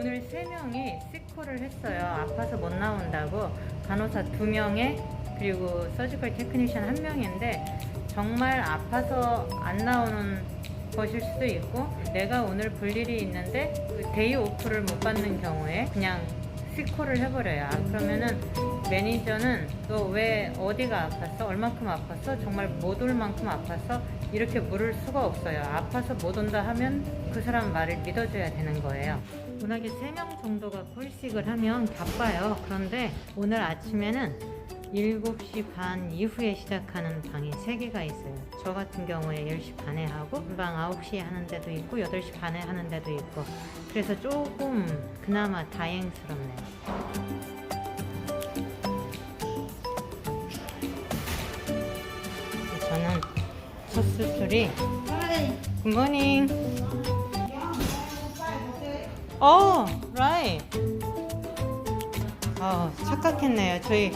오늘 세 명이 시코를 했어요. 아파서 못 나온다고 간호사 두 명에 그리고 서지컬 테크니션 한 명인데 정말 아파서 안 나오는 것일 수도 있고 내가 오늘 볼 일이 있는데 그 데이 오프를 못 받는 경우에 그냥 시코를 해버려요. 아, 그러면은 매니저는 너 왜 어디가 아팠어? 얼만큼 아팠어? 정말 못 올 만큼 아팠어? 이렇게 물을 수가 없어요. 아파서 못 온다 하면 그 사람 말을 믿어줘야 되는 거예요. 워낙에 3명 정도가 콜식을 하면 바빠요. 그런데 오늘 아침에는 7시 반 이후에 시작하는 방이 3개가 있어요. 저 같은 경우에 10시 반에 하고 금방 9시에 하는 데도 있고 8시 반에 하는 데도 있고 그래서 조금 그나마 다행스럽네요. 수술이 굿모닝 어, right. 어, 착각했네요. 저희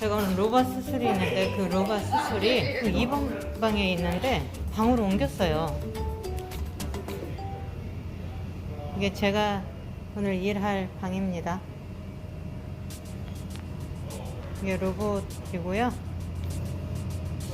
제가 오늘 로바 수술이 있는데 그 로바 수술이 그 2번 방에 있는데 방으로 옮겼어요. 이게 제가 오늘 일할 방입니다. 이게 로봇이고요.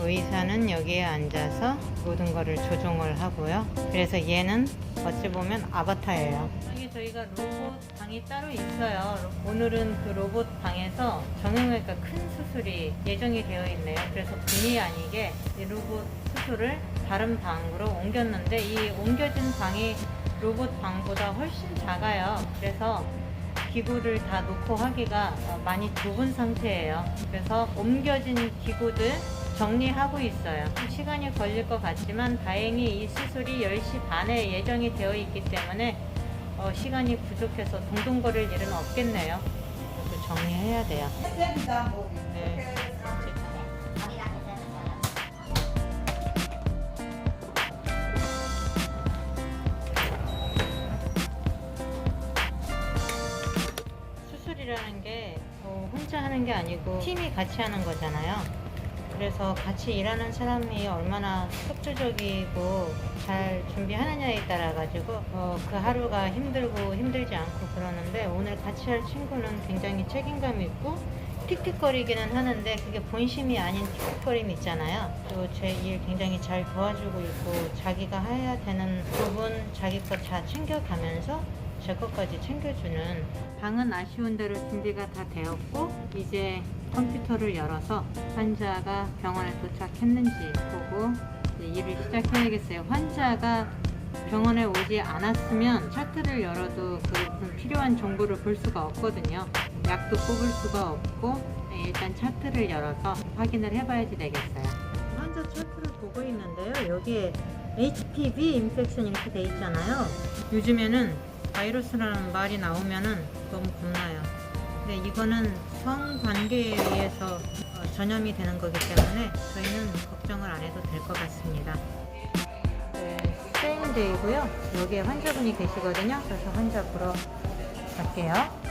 의사는 여기에 앉아서 모든 거를 조종을 하고요. 그래서 얘는 어찌 보면 아바타예요. 여기 저희가 로봇 방이 따로 있어요. 오늘은 그 로봇 방에서 정형외과 큰 수술이 예정이 되어 있네요. 그래서 본의 아니게 이 로봇 수술을 다른 방으로 옮겼는데 이 옮겨진 방이 로봇 방보다 훨씬 작아요. 그래서 기구를 다 놓고 하기가 어, 많이 좁은 상태예요. 그래서 옮겨진 기구들 정리하고 있어요. 시간이 걸릴 것 같지만 다행히 이 수술이 10시 반에 예정이 되어 있기 때문에 어, 시간이 부족해서 동동거릴 일은 없겠네요. 그래서 정리해야 돼요. 네. 수술이라는 게 어, 혼자 하는 게 아니고 팀이 같이 하는 거잖아요. 그래서 같이 일하는 사람이 얼마나 협조적이고 잘 준비하느냐에 따라 가지고 어, 그 하루가 힘들고 힘들지 않고 그러는데 오늘 같이 할 친구는 굉장히 책임감 있고 틱틱거리기는 하는데 그게 본심이 아닌 틱틱거림 있잖아요. 또 제 일 굉장히 잘 도와주고 있고 자기가 해야 되는 부분 자기 것 다 챙겨가면서 제 것까지 챙겨주는 방은 아쉬운 대로 준비가 다 되었고 이제 컴퓨터를 열어서 환자가 병원에 도착했는지 보고 일을 시작해야겠어요. 환자가 병원에 오지 않았으면 차트를 열어도 그 필요한 정보를 볼 수가 없거든요. 약도 뽑을 수가 없고 네, 일단 차트를 열어서 확인을 해봐야지 되겠어요. 환자 차트를 보고 있는데요. 여기에 HPV 인펙션 이렇게 돼 있잖아요. 요즘에는 바이러스라는 말이 나오면은 너무 겁나요. 근데 이거는 성관계에 의해서 어, 전염이 되는 거기 때문에 저희는 걱정을 안 해도 될 것 같습니다. 네, 세임데이고요. 여기에 환자분이 계시거든요. 그래서 환자 보러 갈게요.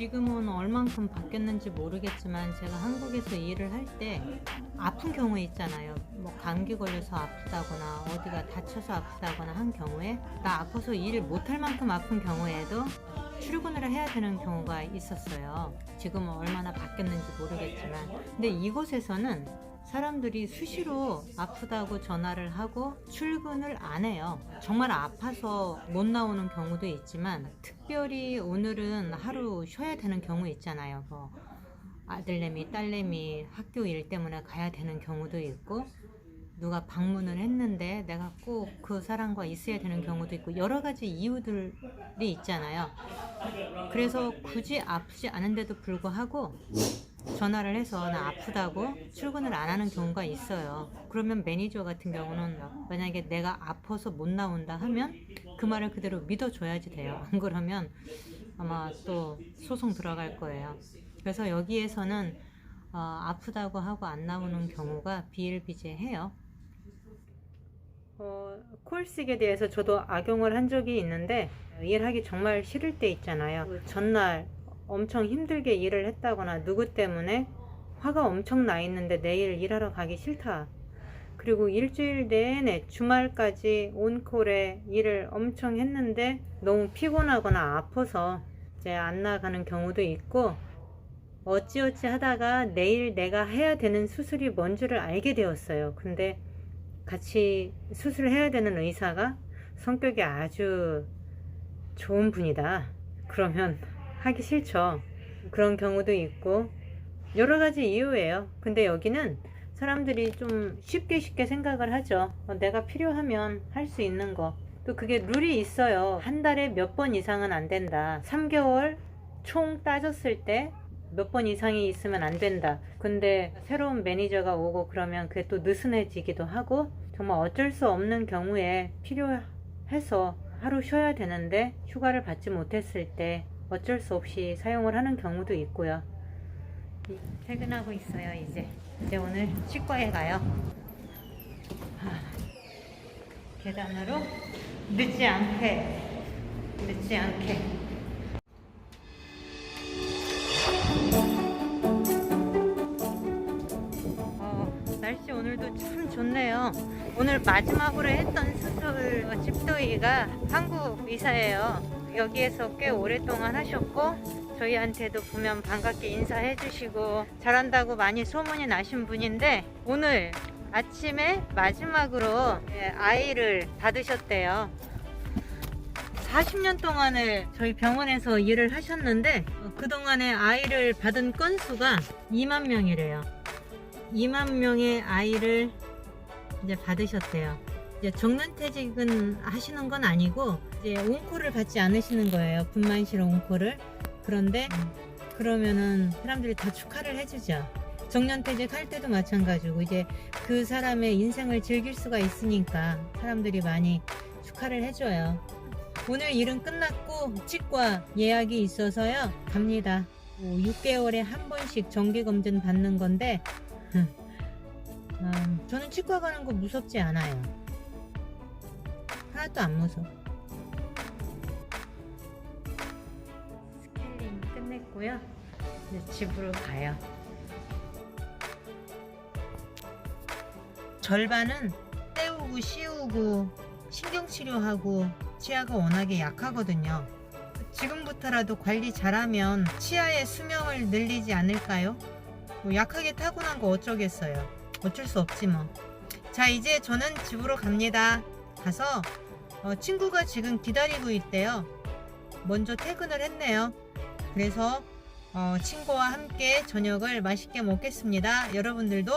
어, 지금은 얼만큼 바뀌었는지 모르겠지만 제가 한국에서 일을 할 때 아픈 경우 있잖아요. 뭐 감기 걸려서 아프다거나 어디가 다쳐서 아프다거나 한 경우에 나 아파서 일을 못할 만큼 아픈 경우에도 출근을 해야 되는 경우가 있었어요. 지금은 얼마나 바뀌었는지 모르겠지만. 근데 이곳에서는 사람들이 수시로 아프다고 전화를 하고 출근을 안 해요. 정말 아파서 못 나오는 경우도 있지만 특별히 오늘은 하루 쉬어야 되는 경우 있잖아요. 뭐 아들내미, 딸내미 학교 일 때문에 가야 되는 경우도 있고 누가 방문을 했는데 내가 꼭 그 사람과 있어야 되는 경우도 있고 여러 가지 이유들이 있잖아요. 그래서 굳이 아프지 않은데도 불구하고 전화를 해서 나 아프다고 출근을 안 하는 경우가 있어요. 그러면 매니저 같은 경우는 만약에 내가 아파서 못 나온다 하면 그 말을 그대로 믿어줘야지 돼요. 안 그러면 아마 또 소송 들어갈 거예요. 그래서 여기에서는 어, 아프다고 하고 안 나오는 경우가 비일비재해요. 어, 콜식에 대해서 저도 악용을 한 적이 있는데 일하기 정말 싫을 때 있잖아요. 그 전날 엄청 힘들게 일을 했다거나 누구 때문에 화가 엄청 나 있는데 내일 일하러 가기 싫다. 그리고 일주일 내내 주말까지 온콜에 일을 엄청 했는데 너무 피곤하거나 아파서 이제 안 나가는 경우도 있고 어찌어찌 하다가 내일 내가 해야 되는 수술이 뭔 줄을 알게 되었어요. 근데 같이 수술을 해야 되는 의사가 성격이 아주 좋은 분이다. 그러면 하기 싫죠. 그런 경우도 있고 여러 가지 이유예요. 근데 여기는 사람들이 좀 쉽게 쉽게 생각을 하죠. 어, 내가 필요하면 할 수 있는 거. 또 그게 룰이 있어요. 한 달에 몇 번 이상은 안 된다. 3개월 총 따졌을 때 몇 번 이상이 있으면 안 된다. 근데 새로운 매니저가 오고 그러면 그게 또 느슨해지기도 하고 정말 어쩔 수 없는 경우에 필요해서 하루 쉬어야 되는데 휴가를 받지 못했을 때 어쩔 수 없이 사용을 하는 경우도 있고요. 이- 퇴근하고 있어요 이제. 이제 오늘 치과에 가요. 하, 계단으로 늦지 않게 늦지 않게. 어, 날씨 오늘도 참 좋네요. 오늘 마지막으로 했던 수술 어, 집도이가 한국 의사예요 여기에서 꽤 오랫동안 하셨고 저희한테도 보면 반갑게 인사해 주시고 잘한다고 많이 소문이 나신 분인데 오늘 아침에 마지막으로 예, 아이를 받으셨대요. 40년 동안을 저희 병원에서 일을 하셨는데 어, 그동안에 아이를 받은 건수가 2만 명이래요. 2만 명의 아이를 이제 받으셨대요. 이제 정년퇴직은 하시는 건 아니고 이제 온코를 받지 않으시는 거예요. 분만실 온코를. 그런데 그러면은 사람들이 다 축하를 해주죠. 정년퇴직 할 때도 마찬가지고 이제 그 사람의 인생을 즐길 수가 있으니까 사람들이 많이 축하를 해줘요. 오늘 일은 끝났고 치과 예약이 있어서요 갑니다. 6개월에 한 번씩 정기 검진 받는 건데 음, 저는 치과 가는 거 무섭지 않아요. 하나도 안 무서워. 스케일링 끝냈고요. 이제 집으로 가요. 절반은 때우고 씌우고 신경치료하고 치아가 워낙에 약하거든요. 지금부터라도 관리 잘하면 치아의 수명을 늘리지 않을까요? 뭐 약하게 타고난 거 어쩌겠어요. 어쩔 수 없지 뭐. 자, 이제 저는 집으로 갑니다. 가서 어, 친구가 지금 기다리고 있대요. 먼저 퇴근을 했네요. 그래서 어, 친구와 함께 저녁을 맛있게 먹겠습니다. 여러분들도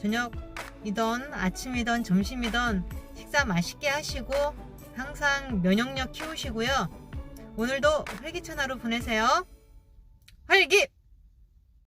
저녁이던 아침이던 점심이던 식사 맛있게 하시고 항상 면역력 키우시고요. 오늘도 활기찬 하루 보내세요. 활기!